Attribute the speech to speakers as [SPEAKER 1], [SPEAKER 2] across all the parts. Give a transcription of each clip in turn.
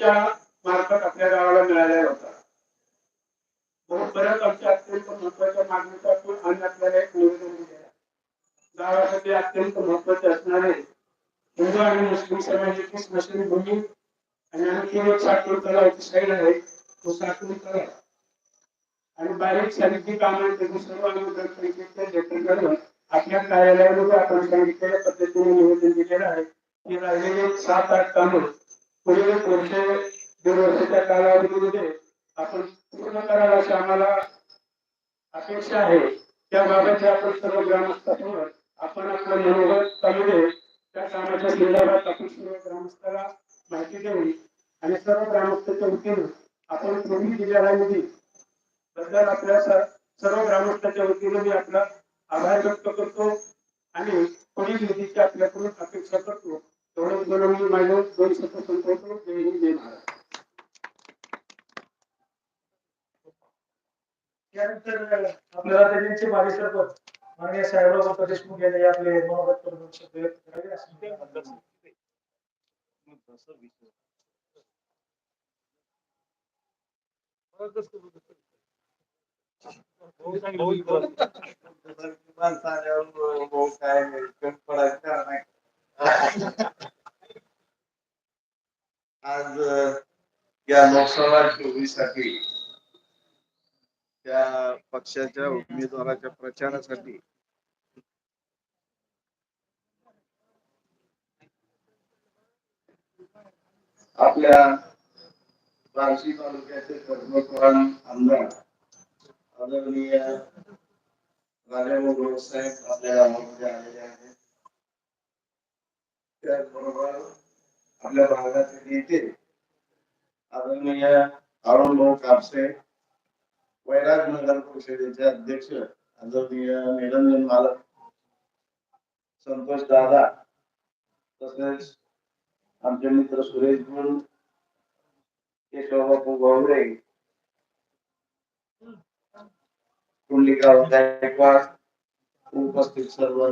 [SPEAKER 1] च्या मार्फत आपल्या गावाला मिळालेला होता. म्हणून बऱ्याच आमच्या अत्यंत महत्त्वाच्या मागणीसाठी आम्ही आपल्याला एक निवेदन दिलेला गावासाठी अत्यंत महत्त्वाचे असणारे हिंदू आणि मुस्लिम समाजाची स्मशानभूमी आणि आणखी एक साठवण तलावाची साईड आहे तो साठवण तलाव आणि बारीक साहित्य कामांचे सर्व अनुदान घेतलं आपल्या कार्यालयामध्ये आपण सांगितलेल्या पद्धतीने निवेदन दिलेलं आहे. की राहिलेले सात आठ कामं पुढील वर्ष दीड वर्षाच्या कालावधीमध्ये आपण पूर्ण करायला अशी आम्हाला अपेक्षा आहे. त्या त्याबाबत आपण सर्व ग्रामस्थांवर आपण आपलं मनोगत चालू त्या कामाच्या संदर्भात आपण सर्व ग्रामस्थाला माहिती देऊन आणि सर्व ग्रामस्थांच्या वतीनं आपण पूर्वी दिलेला निधी बद्दल आपल्या सर्व ग्रामस्थांच्या वतीनं मी आपला आभार व्यक्त करतो आणि पुढील निधीची आपल्याकडून अपेक्षा करतो. बोलून मी माझे दोन शब्द संपवतो जय हिंद जय महाराज
[SPEAKER 2] त्यानंतर आपल्याला त्यांचे माजी सरपंच माननीय साहेबराव देशमुख यांनी आपले मनोगत करून शब्द व्यक्त करावे असं मी म्हणतो.
[SPEAKER 3] आज या लोकसभा चोवीससाठी त्या पक्षाच्या उमेदवाराच्या प्रचारासाठी आपल्या बार्शी तालुक्याचे कर्मकुरान आमदार आदरणीय राजाभाऊ साहेब आपल्या मध्ये आलेले आहेत. त्याचबरोबर आपल्या भागाचे नेते आदरणीय अरुणभाऊ कापसे वैराग नगर परिषदेचे अध्यक्ष आदरणीय निरंजन मालक संतोष दादा तसेच आमचे मित्र सुरेश गुरु केशवबापू गवरे कुंडलिकाव गायकवाड उपस्थित सर्व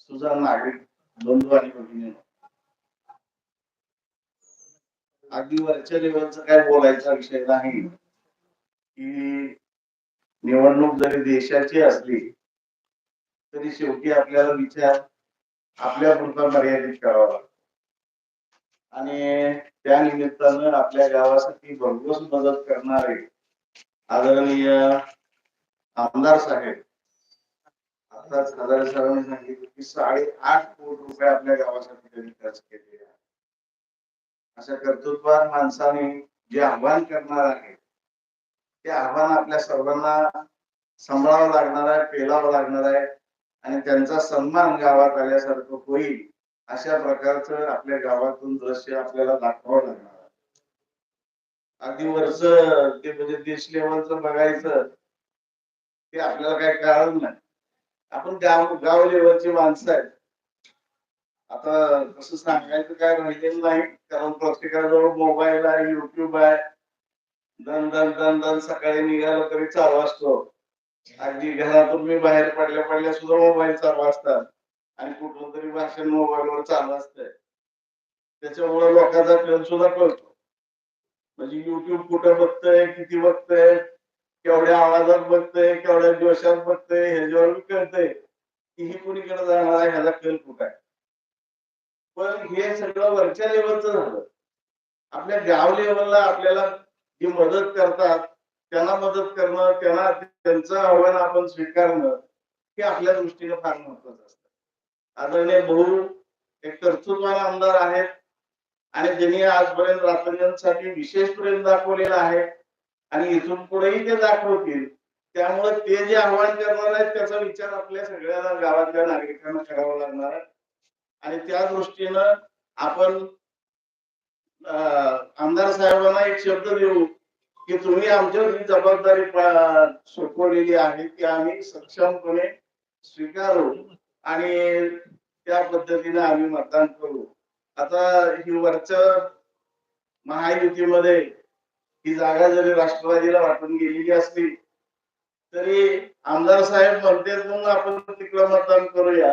[SPEAKER 3] सुजाण नागरिक बंधू आणि भगिनी. अगदी वरच्या लेवलचा काय बोलायचा विषय नाही. की निवडणूक जरी देशाची असली तरी शेवटी आपल्याला विचार आपल्या पुरता मर्यादित करावा लागतो. आणि त्या निमित्तानं आपल्या गावासाठी भरघोस मदत करणारे आदरणीय आमदार साहेब आताच हजार सरांनी सांगितलं की साडेआठ कोटी रुपये आपल्या गावासाठी त्यांनी खर्च केले आहे अशा कर्तृत्वान माणसाने जे आव्हान करणार आहे ते आव्हान आपल्या सर्वांना सांभाळावं लागणार आहे पेलावं लागणार आहे आणि त्यांचा सन्मान गावात आल्यासारखं होईल अशा प्रकारचं आपल्या गावातून दृश्य आपल्याला दाखवावं लागणार अगदी वरच ते म्हणजे देश लेवलचं बघायचं ते आपल्याला काही कारण नाही. आपण गाव गाव लेवलची माणसं आहेत. आता कसं सांगायचं काय राहिलेलं नाही कारण प्रत्येकाजवळ मोबाईल आहे युट्यूब आहे. दन दन दन दन सकाळी निघालं तरी चालू असतो. अगदी घरातून मी बाहेर पडल्या पडल्या सुद्धा मोबाईल चालू असतात. आणि कुठून तरी भाषण मोबाईलवर चालू असतंय. त्याच्यामुळे लोकांचा कल सुद्धा कळतो म्हणजे युट्यूब कुठं बघतंय किती बघतंय केवढ्या आवाजात बघतंय केवढ्या जोशात बघतंय ह्याच्यावर कळतंय की ही कुणीकडे जाणार आहे ह्याचा कल कुठं आहे? पण हे सगळं वरच्या लेवलचं झालं. आपल्या गाव लेवलला आपल्याला जी मदत करतात त्यांना मदत करणं त्यांना त्यांचं आव्हान आपण स्वीकारणं हे आपल्या दृष्टीने फार महत्वाचं असतं. आदरणीय भाऊ एक कर्तृत्वान आमदार आहेत आणि ज्यांनी आजपर्यंत रात्रजनसाठी विशेष प्रेम दाखवलेलं आहे आणि इथून पुढेही ते दाखवतील. त्यामुळे ते जे आव्हान करणार आहेत त्याचा विचार आपल्या सगळ्यांना गावातल्या नागरिकांना करावा लागणार आहे. आणि त्या दृष्टीनं आपण आमदार साहेबांना एक शब्द देऊ की तुम्ही आमच्यावर ही जबाबदारी सोपवलेली आहे ती आम्ही सक्षमपणे स्वीकारू आणि त्या पद्धतीने आम्ही मतदान करू. आता ही वरच्या महायुतीमध्ये ही जागा जरी राष्ट्रवादीला वाटून गेलेली असली तरी आमदार साहेब म्हणते म्हणून आपण तिकडं मतदान करूया.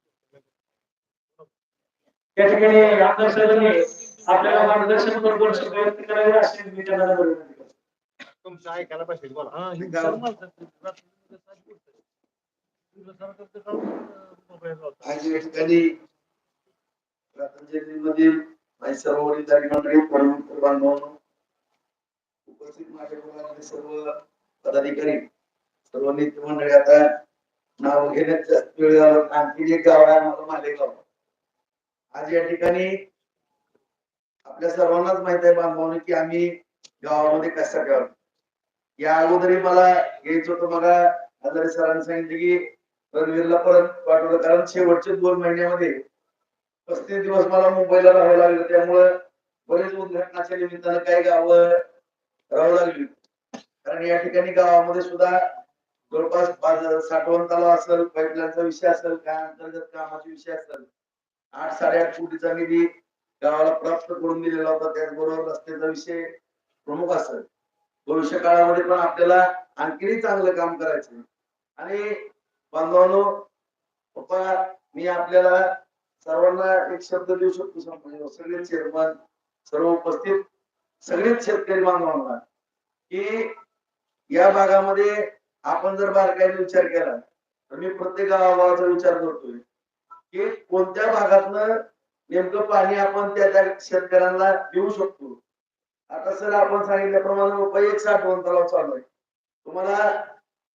[SPEAKER 2] या ठिकाणी आमदार साहेबांनी आपल्याला मार्गदर्शन करून व्यक्त करावे असे मी त्यांना.
[SPEAKER 3] तुमचं ऐकायला पाहिजे
[SPEAKER 4] हा हे.
[SPEAKER 5] आज या ठिकाणी रत्नागिरीमधील माझी सर्व वडीलधारी मंडळी परमेश्वर बांधवांनो उपस्थित माझ्या मुलांचे सर्व पदाधिकारी सर्व नेते मंडळी आता नाव घेण्याचा वेळ झाला आणखी एक गाव आहे मला मालेगाव आज या ठिकाणी आपल्या सर्वांनाच माहीत आहे बांधवाने की आम्ही गावामध्ये कसा गाव? या अगोदरही मला घ्यायचं होतं मला हजारे सरांनी सांगितले की रणवीरला परत पाठवलं कारण शेवटचे दोन महिन्यामध्ये पस्तीस दिवस मला मुंबईला राहावं लागलं त्यामुळं बरेच उद्घाटनाच्या निमित्तानं काही गावं राहावं लागली कारण या ठिकाणी गावामध्ये सुद्धा जवळपास साठवण तलाव असेल पाईपलाईनचा विषय असेल काय अंतर्गत कामाचा विषय असेल आठ साडेआठ कोटीचा निधी गावाला प्राप्त करून दिलेला होता. त्याचबरोबर रस्त्याचा विषय प्रमुख असेल. भविष्य काळामध्ये पण आपल्याला आणखीनही चांगलं काम करायचं आणि बांधवांनो पप्पा मी आपल्याला सर्वांना एक शब्द देऊ शकतो. समजा सगळे चेअरमन सर्व उपस्थित सगळेच शेतकरी बांधवांना की या भागामध्ये आपण जर बारकाईने विचार केला तर मी प्रत्येक गावाचा विचार करतोय. की कोणत्या भागातनं नेमकं पाणी आपण त्या त्या शेतकऱ्यांना देऊ शकतो? आता सर आपण सांगितल्याप्रमाणे रुपये एक साठवण तलाव चालू आहे. तुम्हाला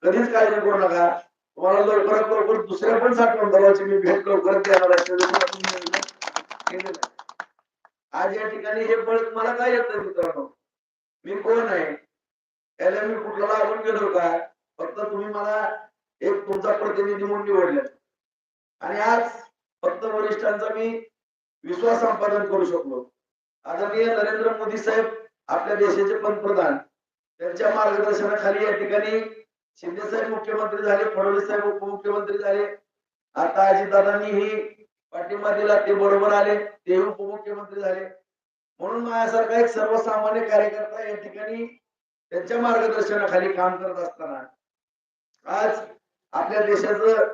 [SPEAKER 5] कधीच काळजी करू नका. तुम्हाला लवकरात लवकर दुसऱ्या पण साठवण तलावाची मी भेट लवकरच देणार आहे. आज या ठिकाणी हे बळ मला काय येतं मित्रांनो? मी कोण आहे? त्याला मी कुठला लागून गेलो का? फक्त तुम्ही मला एक तुमचा प्रतिनिधी म्हणून निवडले आणि आज फक्त वरिष्ठांचा मी विश्वास संपादन करू शकलो. आदरणीय नरेंद्र मोदी साहेब आपल्या देशाचे पंतप्रधान त्यांच्या मार्गदर्शनाखाली या ठिकाणी शिंदे साहेब मुख्यमंत्री झाले फडणवीस साहेब उपमुख्यमंत्री झाले. आता अजितदादांनी ही पाठिंबा दिला ते बरोबर आले ते उपमुख्यमंत्री झाले. म्हणून माझ्यासारखा एक सर्वसामान्य कार्यकर्ता या ठिकाणी त्यांच्या मार्गदर्शनाखाली काम करत असताना आज आपल्या देशाचं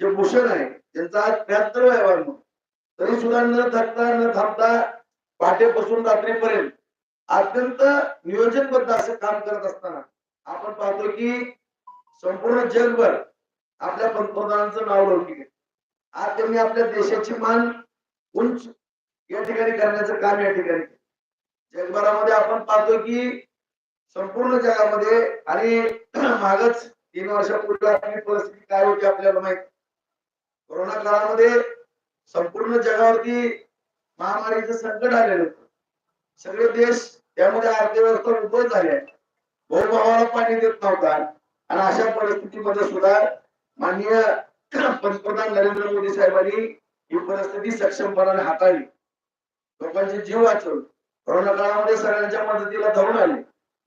[SPEAKER 5] जे भूषण आहे त्यांचा आज त्र्याहत्तर वय तरी सुद्धा न थकता न थांबता पहाटेपासून रात्रीपर्यंत अत्यंत नियोजनबद्ध असं काम करत असताना आपण पाहतो की संपूर्ण जगभर आपल्या पंतप्रधानांचं नाव लौकिक आज त्यांनी आपल्या देशाची मान उंच या ठिकाणी करण्याचं काम या ठिकाणी जगभरामध्ये आपण पाहतो की संपूर्ण जगामध्ये आणि मागच तीन वर्षापूर्वी आपली परिस्थिती काय होती आपल्याला माहिती कोरोना काळामध्ये संपूर्ण जगावरती महामारीचं संकट आलेलं होतं. सगळे देश त्यामध्ये अर्थव्यवस्था उभं झाली आहे. भावाला पाणी देत नव्हता. आणि अशा परिस्थितीमध्ये सुद्धा माननीय पंतप्रधान नरेंद्र मोदी साहेबांनी ही परिस्थिती सक्षमपणाने हाताळली. लोकांचे जीव वाचवले. कोरोना काळामध्ये सगळ्यांच्या मदतीला धावून आले.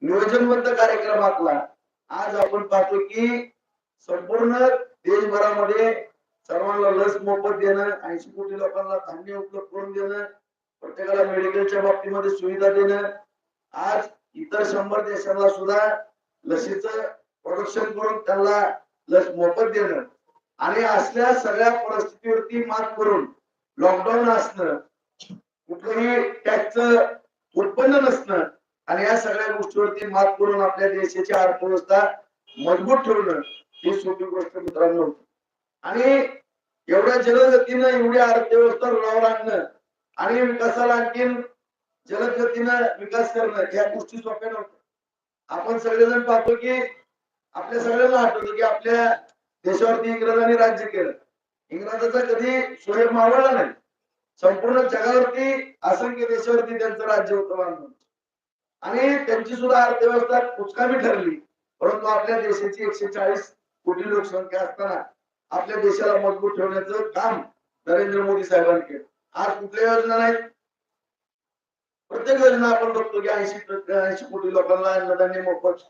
[SPEAKER 5] नियोजनबद्ध कार्यक्रम आखला. आज आपण पाहतो की संपूर्ण देशभरामध्ये सर्वांना लस मोफत देणं ऐंशी कोटी लोकांना धान्य उपलब्ध करून देणं प्रत्येकाला मेडिकलच्या बाबतीमध्ये सुविधा देणं आज इतर शंभर देशांना सुद्धा लसीच प्रोडक्शन करून त्यांना लस मोफत देणं आणि असल्या सगळ्या परिस्थितीवरती मात करून लॉकडाऊन असणं कुठलंही टॅक्सचं उत्पन्न नसणं आणि या सगळ्या गोष्टीवरती मात करून आपल्या देशाची अर्थव्यवस्था मजबूत ठेवणं ही सोपी गोष्ट मित्रांनो नव्हती. आणि एवढ्या जलदगतीनं एवढी अर्थव्यवस्था रुळावर आणणं आणि विकासाला आणखीन जलदगतीनं विकास करणं या गोष्टी सोप्या नव्हत्या. आपण सगळेजण पाहतो की आपल्या सगळ्यांना आठवतं की आपल्या देशावरती इंग्रजांनी राज्य केलं. इंग्रजाचा कधी सूर्य मावळला नाही. संपूर्ण जगावरती असंख्य देशावरती त्यांचं राज्य होतं बांधून आणि त्यांची सुद्धा अर्थव्यवस्था कुचकामी ठरली. परंतु आपल्या देशाची एकशे चाळीस कोटी लोकसंख्या असताना आपल्या देशाला मजबूत ठेवण्याचं काम नरेंद्र मोदी साहेबांनी केलं. आज कुठल्या योजना नाहीत? प्रत्येक योजना आपण बघतो की ऐंशी ऐंशी कोटी लोकांना अन्नधान्य मोफत.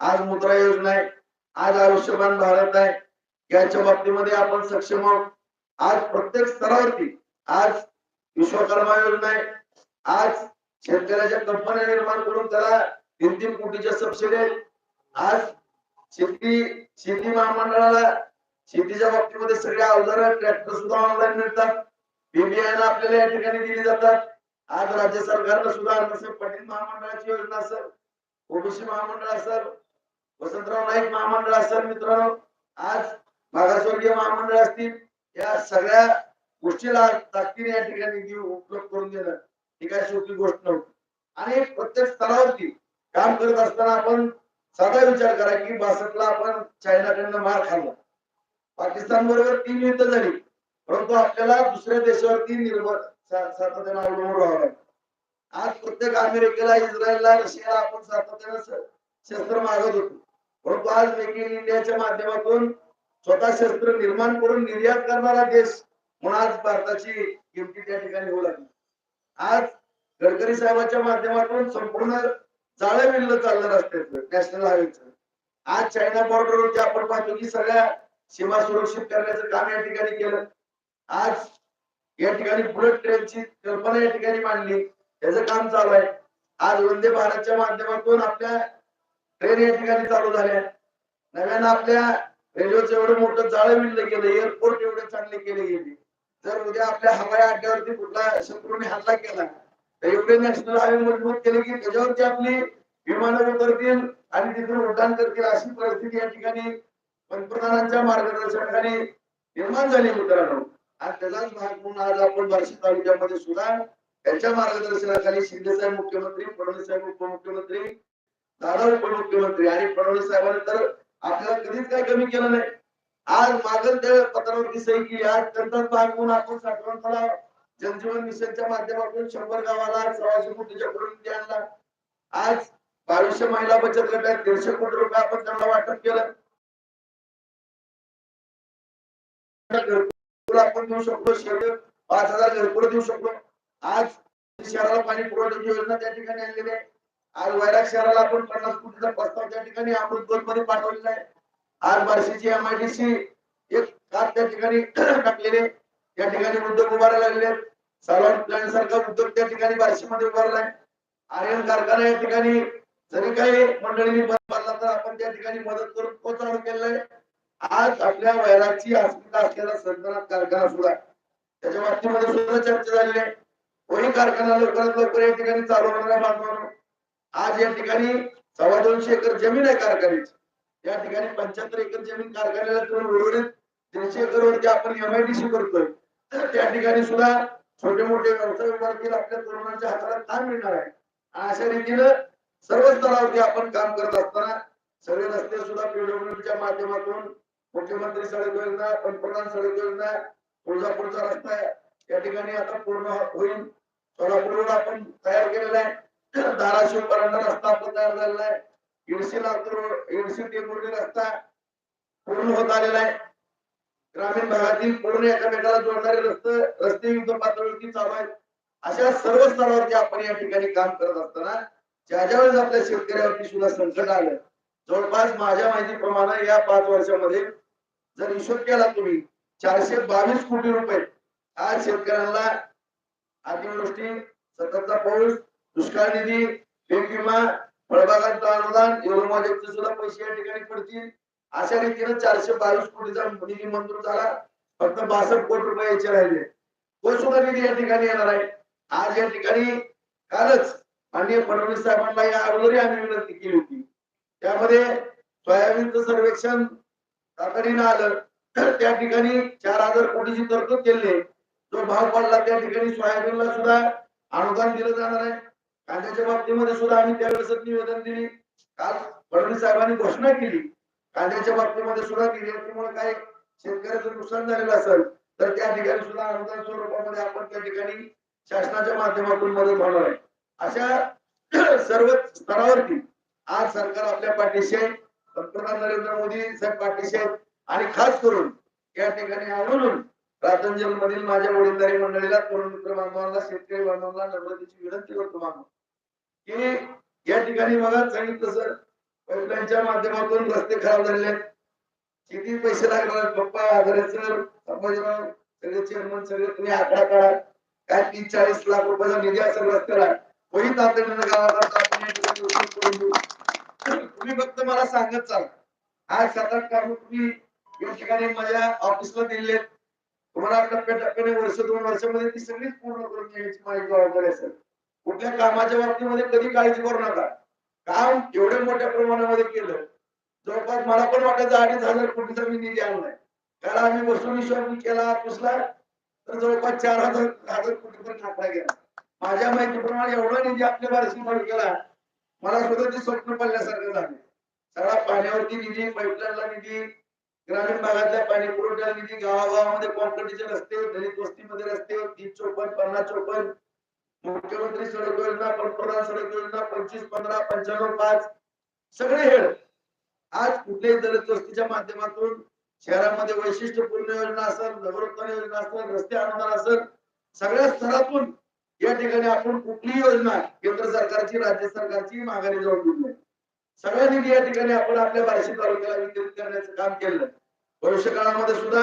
[SPEAKER 5] आज मुद्रा योजना आहे आज आयुष्यमान भारत आहे. याच्या बाबतीमध्ये आपण सक्षम आहोत. आज प्रत्येक स्तरावरती आज विश्वकर्मा योजना आहे. आज शेतकऱ्याच्या कंपन्या निर्माण करून त्याला तीन तीन कोटीच्या सबसिडी आहेत आज शेती शेती महामंडळाला शेतीच्या बाबतीमध्ये सगळ्या अवजार ट्रॅक्टर सुद्धा ऑनलाईन मिळतात. बीबीआयला आपल्याला या ठिकाणी दिली जातात. आज राज्य सरकारनं सुद्धा अण्णासाहेब पाटील महामंडळाची योजना असेल ओबीसी महामंडळ असेल वसंतराव नाईक महामंडळ असेल मित्रांनो आज मागासवर्गीय महामंडळ असतील या सगळ्या गोष्टीला ताकदीने या ठिकाणी निधी उपलब्ध करून देणं ही काय सोपी गोष्ट नव्हती. आणि प्रत्येक स्तरावरती काम करत असताना आपण साधा विचार करा की बासटला आपण चायनाकडनं मार खाल्ला. पाकिस्तान बरोबर तीन युद्ध झाली. परंतु आपल्याला दुसऱ्या देशावरती निर्भर सा- सातत्यानं अवलंबून राहावं लागलं. आज प्रत्येक अमेरिकेला इस्रायलला रशियाला आपण सातत्यानं शस्त्र मागत होतो. परंतु आज मेक इन इंडियाच्या माध्यमातून स्वतः शस्त्र निर्माण करून निर्यात करणारा देश म्हणून आज भारताची किमती त्या ठिकाणी होऊ लागली. आज गडकरी साहेबांच्या माध्यमातून संपूर्ण जाळं मिळलं चाललं रस्त्याचं नॅशनल हायवेचं. आज चायना बॉर्डरवरती आपण पाहतो की सगळ्या सीमा सुरक्षित करण्याचं काम या ठिकाणी केलं. आज या ठिकाणी बुलेट ट्रेनची कल्पना या ठिकाणी मांडली. त्याचं काम चालू आहे. आज वंदे भारतच्या माध्यमातून आपल्या ट्रेन या ठिकाणी चालू झाल्या. नव्यानं आपल्या रेल्वेचं एवढं मोठं जाळं विणलं गेलं एअरपोर्ट एवढे चांगले केले गेले. जर उद्या आपल्या हवाई अड्ड्यावरती कुठला शत्रूने हल्ला केला तर एवढे नॅशनल हायवे मजबूत केले की त्याच्यावरती आपली विमानं उतरतील आणि तिथून उड्डाण करतील अशी परिस्थिती या ठिकाणी पंतप्रधानांच्या मार्गदर्शनाखाली निर्माण झाली मित्रांनो आणि त्याचाच भाग म्हणून आज आपण बार्शी तालुक्यामध्ये सुद्धा त्यांच्या मार्गदर्शनाखाली शिंदे साहेब मुख्यमंत्री फडणवीस साहेब उपमुख्यमंत्री दादा उपमुख्यमंत्री आणि फडणवीस साहेबांनी तर आपल्याला कधीच काय कमी केलं नाही. आज मागं त्या पत्रावरती सही केली. आज त्यांचाच भाग म्हणून आपण साठवण तलाव जनजीवन मिशनच्या माध्यमातून शंभर गावाला सव्वाशे कोटीच्या कडून आणला. आज बावीसशे महिला बचत गटात दीडशे कोटी रुपये आपण त्यांना वाटप केलं. आपण देऊ शकलो शहर पाच हजार घरकुल देऊ शकलो. आज शहराला पाणी पुरवठ्याची योजना त्या ठिकाणी आणलेली आहे. आज वैराग शहराला आपण पन्नास कोटीचा प्रस्ताव त्या ठिकाणी अमृतगोलमध्ये पाठवलेला आहे. आज बार्शीची एमआयडीसी एक कार त्या ठिकाणी टाकलेले त्या ठिकाणी उद्योग उभारायला लागले आहेत. प्लॅन सारखा उद्योग त्या ठिकाणी बार्शीमध्ये उभारला आहे. आर्यन कारखाना या ठिकाणी जरी काही मंडळींनी बंद तर आपण त्या ठिकाणी मदत करून तो चालू केलेला आहे. आज आपल्या वैराची अस्मिता असलेला संगणक कारखाना सुद्धा त्याच्या बाबतीमध्ये सुद्धा चर्चा झालेली आहे. कोणी कारखाना लवकरात लवकर या ठिकाणी चालू होणार बांधणार आज या ठिकाणी सव्वा दोनशे एकर जमीन आहे कारखान्याची. या ठिकाणी पंच्याहत्तर एकर जमीन कारखान्याला करून उर्वरित दीडशे एकर वरती आपण एमआयडीसी करतोय. त्या ठिकाणी सुद्धा छोटे मोठे व्यवसाय उभारतील आपल्या तरुणांच्या हाताला काम मिळणार आहे. अशा रीतीनं सर्व स्तरावरती आपण काम करत असताना सगळे रस्ते सुद्धा पीडब्ल्यूडीच्या माध्यमातून मुख्यमंत्री सडक योजना पंतप्रधान सडक योजना तुळजापूरचा रस्ता आहे. या ठिकाणी आता पूर्ण होईल. सोलापूरला आपण तयार केलेला आहे. धाराशिव पर्यंत रस्ता आपण तयार झालेला आहे. इडशी लातूर इडशी टेंभुर्णी रस्ता पूर्ण होत आलेला आहे. ग्रामीण भागातील पूर्ण एकामेकाला जोडणारे रस्ते रस्ते युद्ध पातळीवरती चालू आहेत. अशा सर्व स्तरावरती आपण या ठिकाणी काम करत असताना ज्या ज्या वेळेस आपल्या शेतकऱ्यावरती सुद्धा संकट आलं जवळपास माझ्या माहितीप्रमाणे या पाच वर्षामध्ये जर हिशोब केला तुम्ही चारशे बावीस कोटी रुपये. आज शेतकऱ्यांना अतिवृष्टी सततचा पाऊस दुष्काळ निधी पीक विमा फळबागांचं अनुदान योजनेचे सुद्धा पैसे या ठिकाणी पडतील. अशा रीतीने चारशे बावीस कोटीचा निधी मंजूर झाला. फक्त बासष्ट कोटी रुपये याचे राहिले. तो सुद्धा निधी या ठिकाणी येणार आहे? आज या ठिकाणी कालच माननीय फडणवीस साहेबांना या अगोदरही आम्ही विनंती केली होती. त्यामध्ये सोयाबीनचं सर्वेक्षण तातडीनं आलं. त्या ठिकाणी चार हजार कोटीची तरतूद केली. जो भाव पडला त्या ठिकाणी सोयाबीनला सुद्धा अनुदान दिलं जाणार आहे. कांद्याच्या बाबतीमध्ये सुद्धा आम्ही त्यावेळेस निवेदन दिली. काल फडणवीस साहेबांनी घोषणा केली. कांद्याच्या बाबतीमध्ये सुद्धा निर्यातीमुळे काय शेतकऱ्याचं नुकसान झालेलं असेल तर त्या ठिकाणी सुद्धा अनुदान स्वरूपामध्ये आपण त्या ठिकाणी शासनाच्या माध्यमातून मदत होणार आहे. अशा सर्व स्तरावरती आज सरकार आपल्या पाठीशी आहे. पंतप्रधान नरेंद्र मोदी साहेब पाठीशी आहेत. आणि खास करून या ठिकाणी आवडून रातंजल मधील माझ्या वडीलधारी मंडळीला तरुण मित्र बांधवांना शेतकरी बांधवांना नम्रतेची विनंती करतो मानव की या ठिकाणी बघा सांगितलं सर पाईपलाईनच्या माध्यमातून रस्ते खराब झालेले आहेत. किती पैसे लागणार पप्पा आदरे सर संभाजीराव सगळे चेअरमन सगळे तुम्ही आकडा काढा. काय तीन चाळीस लाख रुपयाचा निधी असेल रस्त्याला? वही तातडीनं गावात आपण या ठिकाणी करून देऊ. तुम्ही फक्त मला सांगत चाल. आज सात आठ काम तुम्ही या ठिकाणी माझ्या ऑफिसला दिले तुम्हाला टप्प्याटप्प्याने वर्ष दोन वर्षामध्ये ती सगळीच पूर्ण करून घ्यायची माझी जबाबदारी असेल कुठल्या कामाच्या बाबतीमध्ये कधी काळजी करू नका. काम एवढ्या मोठ्या प्रमाणामध्ये केलं. जवळपास मला पण वाटायचं अडीच हजार कोटीचा मी निधी आणलाय. कारण आम्ही बसून मी केला ऑफिसला तर जवळपास चार हजार हजार कोटीपर्यंत टाकला गेला. माझ्या माहितीप्रमाणे एवढा निधी आपल्या बारशी केला. मला सुद्धा स्वप्न पडल्यासारखं झालं. सगळा पाण्यावरती निधी पाईपलाईनला निधी ग्रामीण भागातल्या पाणी पुरवठ्याला निधी गावागावामध्ये कॉन्क्रीटचे रस्ते दलित वस्तीमध्ये रस्ते तीस चौपन्न पन्नास चौपन्न मुख्यमंत्री सडक योजना पंतप्रधान सडक योजना पंचवीस पंधरा पंच्याण्णव पाच सगळे हेळ आज कुठल्याही दलित वस्तीच्या माध्यमातून शहरामध्ये वैशिष्ट्यपूर्ण योजना असेल नगरोत्थान योजना असेल रस्ते अनुदान असेल सगळ्या स्तरातून या ठिकाणी आपण कुठलीही योजना केंद्र सरकारची राज्य सरकारची माघारी जाऊन दिली नाही. सगळ्या निधी या ठिकाणी आपण आपल्या बार्शी तालुक्याला वितरित करण्याचं काम केलं भविष्य काळामध्ये सुद्धा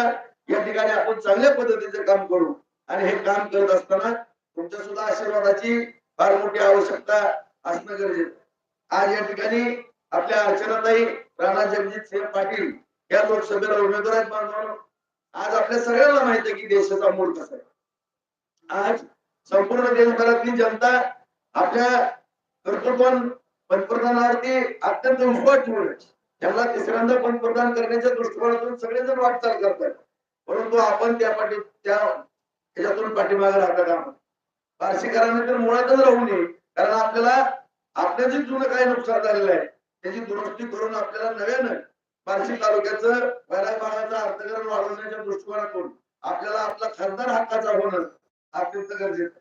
[SPEAKER 5] या ठिकाणी आपण चांगल्या पद्धतीचं काम करू आणि हे काम करत असताना तुमच्या सुद्धा आशीर्वादाची फार मोठी आवश्यकता असणं गरजेचं आहे. आज या ठिकाणी आपल्या अर्चनाताई राणा जगजित सिंह पाटील या लोकसभेला उमेदवार आहेत बांधवांनो. आज आपल्या सगळ्यांना माहिती आहे की देशाचा मूळ कसा आहे आज संपूर्ण देशभरातली जनता आपल्या कर्तृत्वान पंतप्रधानावरती अत्यंत विश्वास ठेवून त्यांना तिसऱ्यांदा पंतप्रधान करण्याच्या दृष्टिकोनातून सगळेजण वाटचाल करतात. परंतु आपण त्या पाठी त्या त्याच्यातून पाठीमागे राहता कामा बार्शीकरांना तर मुळातच राहू नये कारण आपल्याला आपल्या जे जुनं काही नुकसान झालेलं आहे त्याची दुरुस्ती करून आपल्याला नव्यानं बार्शी तालुक्याचं बऱ्याच भागाचं अर्थकरण वाढवण्याच्या दृष्टिकोनातून आपल्याला आपला खासदार हक्काचा होणं अत्यंत गरजेचं.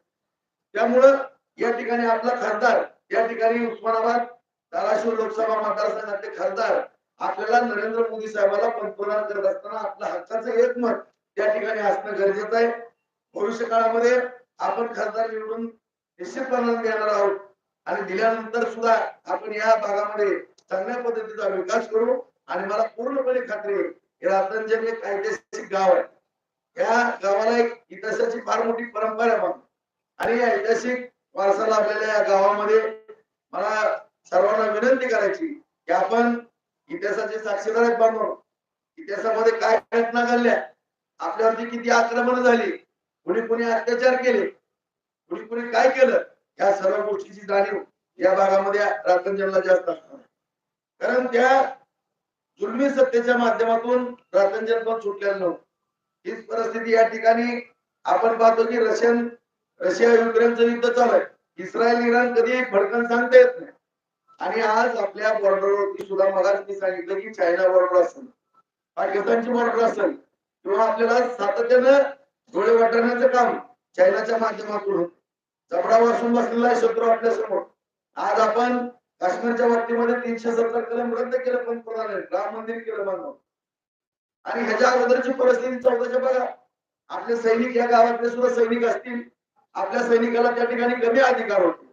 [SPEAKER 5] त्यामुळं या ठिकाणी आपला खासदार या ठिकाणी उस्मानाबाद धाराशिव लोकसभा मतदारसंघातले खासदार आपल्याला नरेंद्र मोदी साहेबाला पंतप्रधान करत असताना आपल्या हक्काचं एक मत त्या ठिकाणी असणं गरजेचं आहे. भविष्य काळामध्ये आपण खासदार निवडून निश्चितपणाने देणार आहोत. आणि दिल्यानंतर सुद्धा आपण या भागामध्ये चांगल्या पद्धतीचा विकास करू. आणि मला पूर्णपणे खात्री आहे की रातंजन एक ऐतिहासिक गाव आहे. या गावाला एक इतिहासाची फार मोठी परंपरा आहे आणि या ऐतिहासिक वारसा लाभलेल्या या गावामध्ये मला सर्वांना विनंती करायची की आपण इतिहासाचे साक्षीदार आहेत बांधव इतिहासामध्ये काय घटना घडल्या आपल्यावरती किती आक्रमण झाली कुणी कुणी अत्याचार केले कुणी कुणी काय केलं या सर्व गोष्टीची जाणीव या भागामध्ये रातंजनला जास्त असणार कारण त्या जुलमी सत्तेच्या माध्यमातून रातंजन पण सुटलेलं नव्हतं. हीच परिस्थिती या ठिकाणी आपण पाहतो की रशियन रशिया युक्रेनचं युद्ध चालू आहे. इस्रायल इराण कधी भडकन सांगता येत नाही. आणि आज आपल्या बॉर्डरवरती सुद्धा मला मी सांगितलं की चायना बॉर्डर असेल. पाकिस्तानची बॉर्डर असेल. किंवा आपल्याला सातत्यानं डोळे वाटण्याचं काम चायनाच्या माध्यमातून होत. चपडा वासून बसलेला आहे शत्रू आपल्यासमोर. आज आपण काश्मीरच्या बाबतीमध्ये तीनशे सत्तर कलम रद्द केलं पंतप्रधान राम मंदिर केलं मानव आणि ह्याच्या अगोदरची परिस्थिती चौदाच्या बघा आपले सैनिक या गावातले सुद्धा सैनिक असतील. आपल्या सैनिकाला त्या ठिकाणी कमी अधिकार होते.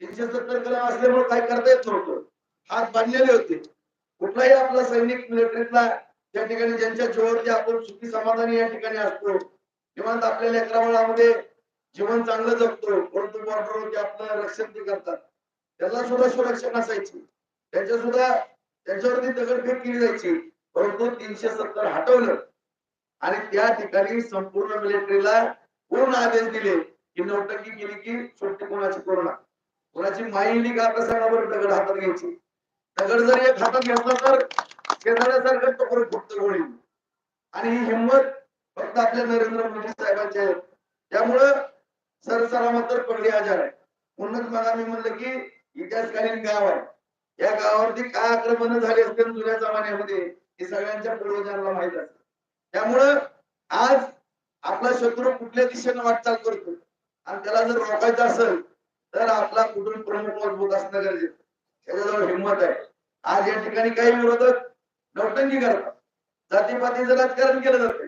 [SPEAKER 5] तीनशे सत्तर कलम असल्यामुळे काय करता येत नव्हतं. हात बांधलेले होते. कुठलाही आपला सैनिक मिलिटरीतला त्या ठिकाणी ज्यांच्या जीवावरती आपण सुखी समाधानी या ठिकाणी असतो निवांत आपल्या लेकरावळामध्ये जीवन चांगलं जगतो परंतु बॉर्डरवरती आपलं रक्षण ते करतात. त्याला सुद्धा सुरक्षा नसायची. त्यांच्या सुद्धा त्यांच्यावरती दगडफेक केली जायची. परंतु तीनशे सत्तर हटवलं. आणि त्या ठिकाणी संपूर्ण मिलिटरीला पूर्ण आदेश दिले. की नौटंकी केली की सुट्टी कोणाची कोरोना. कोणाची माहिली का प्रसंगावर दगड हातात घ्यायची. दगड जर एक हातात घेतला तर शेजाऱ्यासारखं तो परत फुटतं होईल. आणि ही हिंमत फक्त आपल्या नरेंद्र मोदी साहेबांची आहे. त्यामुळं सरसरामत तर पडली आजार आहे. म्हणूनच मला मी म्हणलं की इतिहासकालीन गाव आहे. या गावावरती काय आक्रमण झाले असतील जुन्या जमान्यामध्ये हे सगळ्यांच्या पूर्वजांना माहीत असत. त्यामुळं आज आपला शत्रू कुठल्या दिशेने वाटचाल करतो? आणि त्याला जर रोखायचं असेल तर आपला कुटुंब प्रमुख मजबूत असणं गरजेचं त्याच्याजवळ हिंमत आहे. आज या ठिकाणी काही विरोधक नौटंकी करतात. जातीपातीचं राजकारण केलं जाते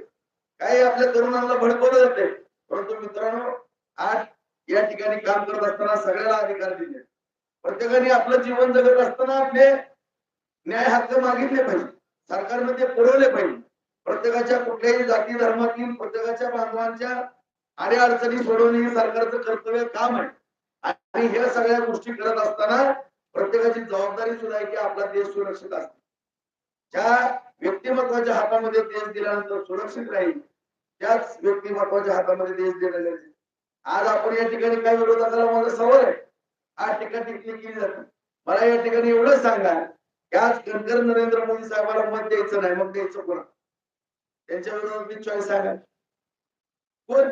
[SPEAKER 5] काही आपल्या तरुणांना भडकवलं जाते परंतु मित्रांनो आज या ठिकाणी काम करत असताना सगळ्याला अधिकार दिले प्रत्येकाने आपलं जीवन जगत असताना आपले न्याय हक्क मागितले पाहिजे. सरकारनं ते पुरवले पाहिजे. प्रत्येकाच्या कुठल्याही जाती धर्मातील प्रत्येकाच्या बांधवांच्या अडी अडचणी सोडवणे हे सरकारचं कर्तव्य काम आहे. आणि ह्या सगळ्या गोष्टी करत असताना प्रत्येकाची जबाबदारी सुद्धा आहे की आपला देश सुरक्षित असतो. ज्या व्यक्तिमत्वाच्या हातामध्ये देश दिल्यानंतर सुरक्षित राहील त्याच व्यक्तिमत्वाच्या हातामध्ये देश दिलेला आहे. आज आपण या ठिकाणी काय विरोधकाला माझा सवय आहे. आज टीका टिकली केली जाते मला या ठिकाणी एवढंच सांगा याच आज नरेंद्र मोदी साहेबांना मत द्यायचं नाही मग द्यायचं कोणा त्यांच्या विरोधात मी चॉईस आहे. पण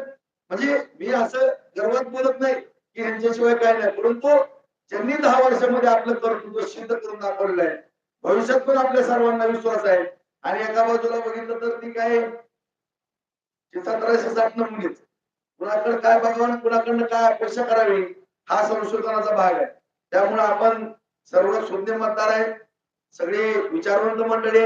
[SPEAKER 5] म्हणजे मी असं गर्वात बोलत नाही की ह्यांच्याशिवाय काय नाही परंतु ज्यांनी दहा वर्षामध्ये आपलं कर्तृत्व सिद्ध करून दाखवलेलं आहे भविष्यात पण आपल्या सर्वांना विश्वास आहे. आणि एका बाजूला बघितलं तर ती काय सतराशे साठ नमुनेच कुणाकडे काय बघावं कुणाकडनं काय अपेक्षा करावी हा संशोधनाचा भाग आहे. त्यामुळे आपण सर्व शून्य मतदार आहे सगळे विचारवंत मंडळी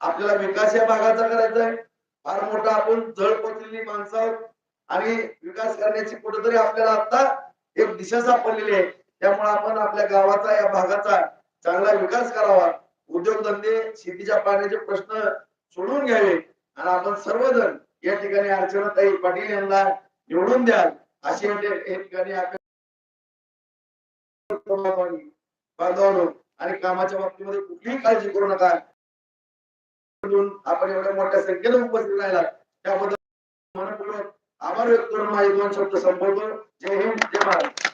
[SPEAKER 5] आपल्याला विकास या भागाचा करायचा आहे फार मोठा आपण जळ पोचलेली माणसं आहोत. आणि विकास करण्याची कुठेतरी आपल्याला आता एक दिशा सापडलेली आहे. त्यामुळे आपण आपल्या गावाचा या भागाचा चांगला विकास करावा. उद्योगधंदे शेतीच्या पाण्याचे प्रश्न सोडवून घ्यावे. आणि आपण सर्वजण या ठिकाणी अर्चनाताई पाटील यांना निवडून द्याल. अशी या या ठिकाणी बांधवांनो आणि कामाच्या बाबतीमध्ये कुठलीही काळजी करू नका. म्हणून आपण एवढ्या मोठ्या संख्येने उपस्थित राहिला त्याबद्दल मनपूर्वक आभार व्यक्त करून माझे दोन शब्द संपवतो. जय हिंद जय महाराज